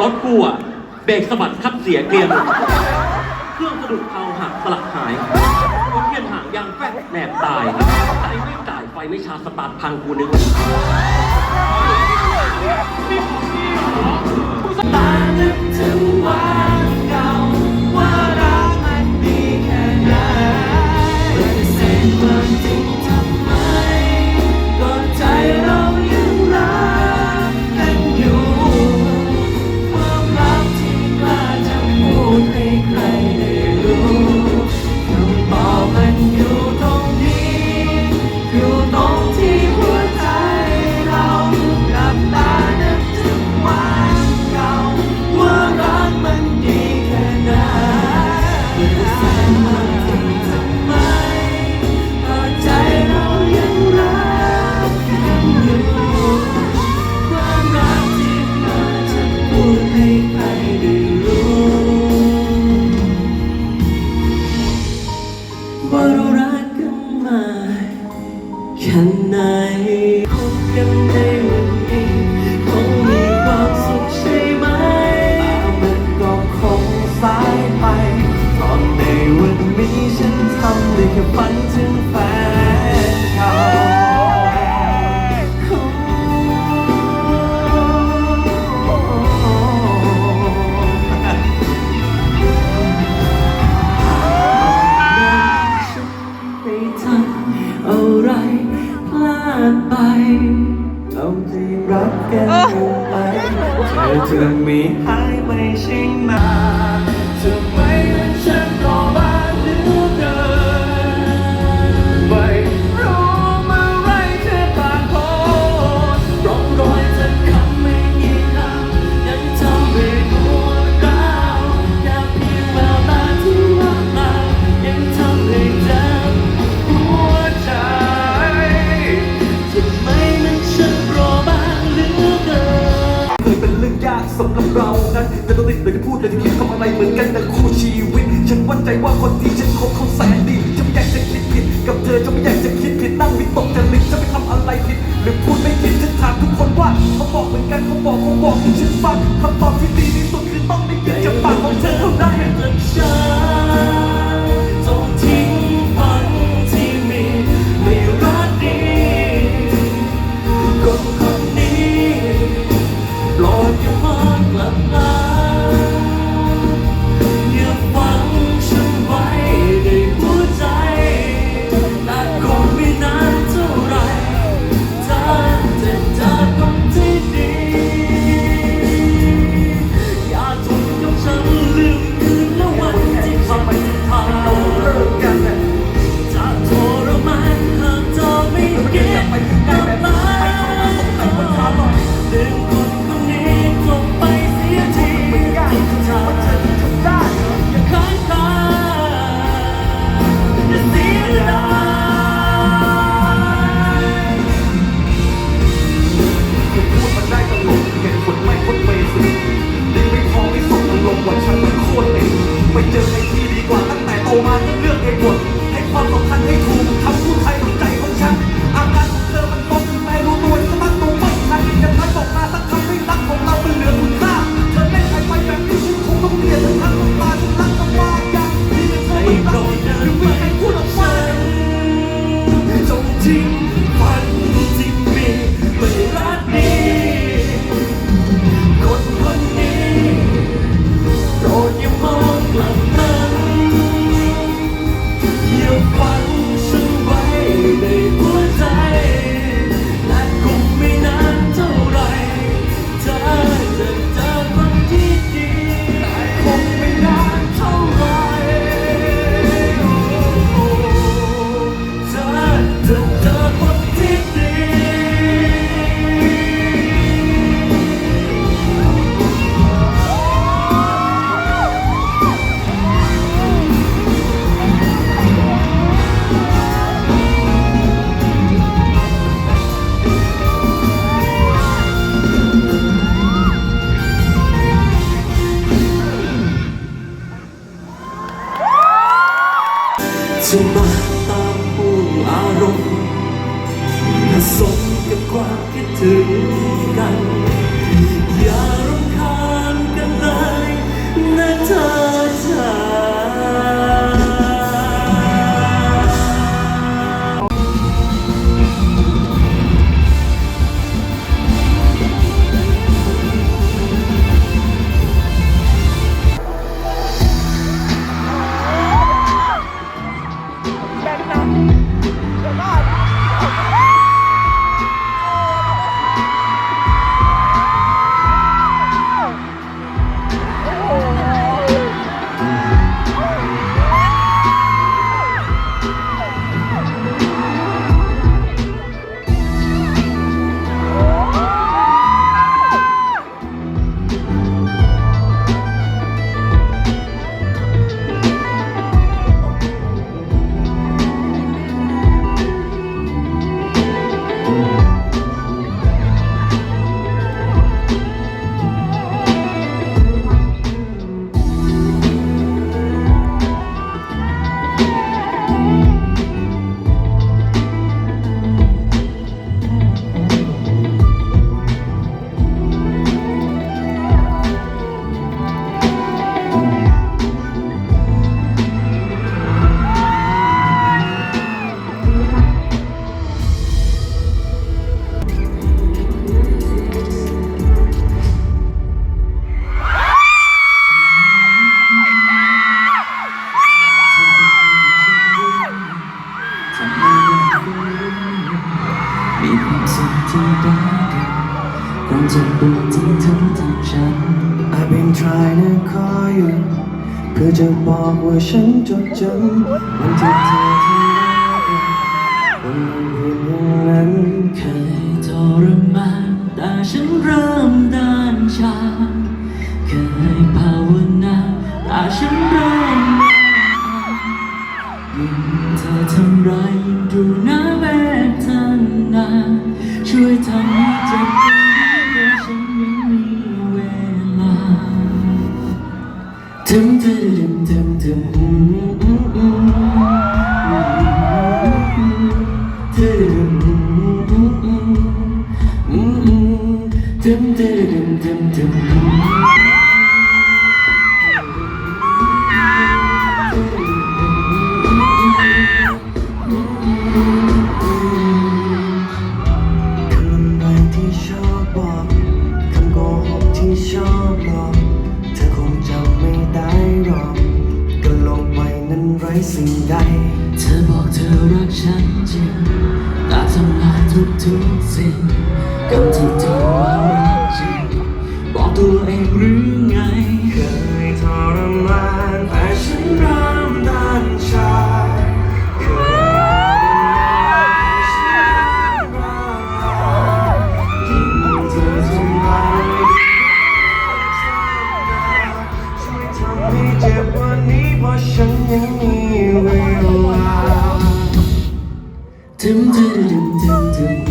รถกูอะเบรกสะบัดคับเสียเกียร์เครื่องสะดุดเพาหักสลักหายคนเพียนหางยางแฟบแหนบตายไฟไม่จ่ายไฟไม่ชาสตาร์ทพังกูนึกว่าตานึกถึงวันเก่า ไปตอนในวันนี้ฉันทำได้แค่ฝันถึงแฟนเก่าไม่ทำอะไรพลาดไปเราจะยังรักกันอยู่ไหมเธอจะไม่หายไปใช่ไหม ฉันรอบ้างเหลือเกินเคยเป็นเรื่องยากสำหรับเรานั้นแต่ต้องติดเลยที่พูดเลยที่คิดทำอะไรเหมือนกันแต่คู่ชีวิต ฉันวั่นใจว่าคนที่ฉันคบเขาแสนดีจะไม่อยากจะคิดผิด กับเธอจะไม่อยากจะคิดผิดนั่งวิตกจริตจะไม่ทำอะไรผิด หรือพูดไม่ผิดฉันถามทุกคนว่าเขาบอกเหมือนกันเขาบอกเขาบอกให้ฉันฟังคำตอบที่ดีที่สุดคือต้องได้ยินจากปากของเธอเท่านั้น ไม่เจอในที่ จะมาตามผู้อารมณ์ผสมกับความคิดถึงกัน จะปวดที่เธอทำฉัน I've been trying to call you เพื่อจะบอกว่าฉันจดจำวันที่เธอทำได้วันนั้นเพียงอานั้นเคยทรมานแต่ฉันเริ่มด้านชาเคยภาวนาแต่ฉันเริ่ม ดึมดึมดึมชอบหรอเธอคงจำไม่ได้หรอกก็ลงไปนั้นไรสิ่งใด เธอบอกเธอรักฉันจริงตาทำลายทุกทุกสิ่ง 듬듬듬듬듬.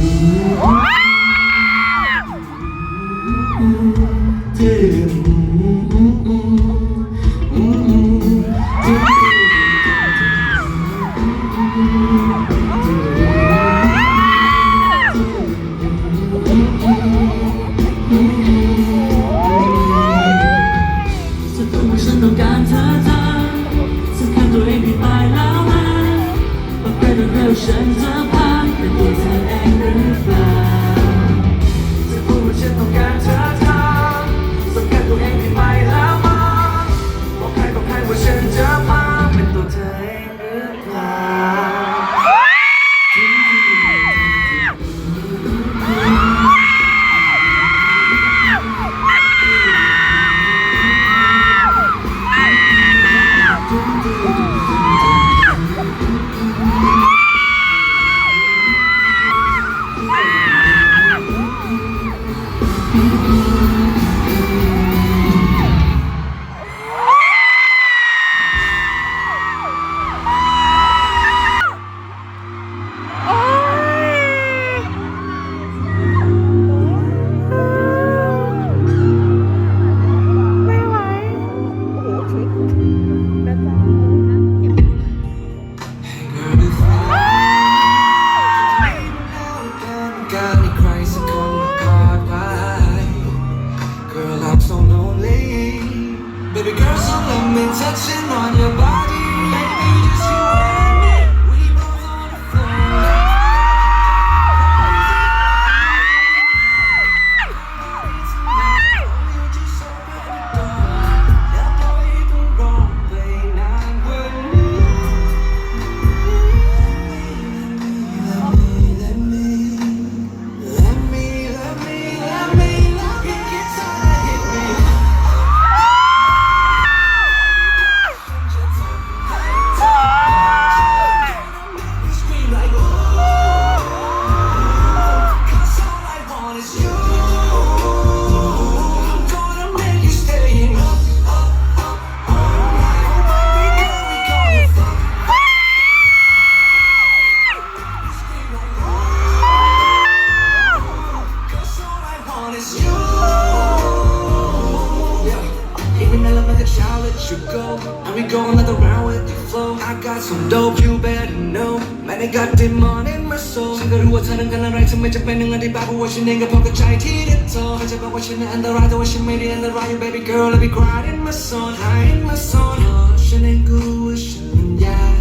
You go. And we go another round with the flow. I got some dope, you better know. Man, I got demon in my soul. ฉันก็รู้ว่าเธอนั้นกันอะไรทำไมจะเป็นหนึ่งอันที่บ้าเพราะว่าฉันเองก็พอกับใจที่เด็ดโตเขาจะบอกว่าฉันนั้นอันตรายแต่ว่าฉันไม่ได้อันตราย You baby girl let me cry in my soul high in my soul ฉันเองก็รู้ว่าฉันมันยาก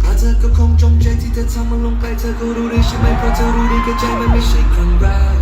เพราะเธอก็คงจงใจที่เธอทำมันลงไปเธอก็รู้ดีใช่ไหมเพราะเธอรู้ดีกับใจมันไม่ใช่ครั้งแรก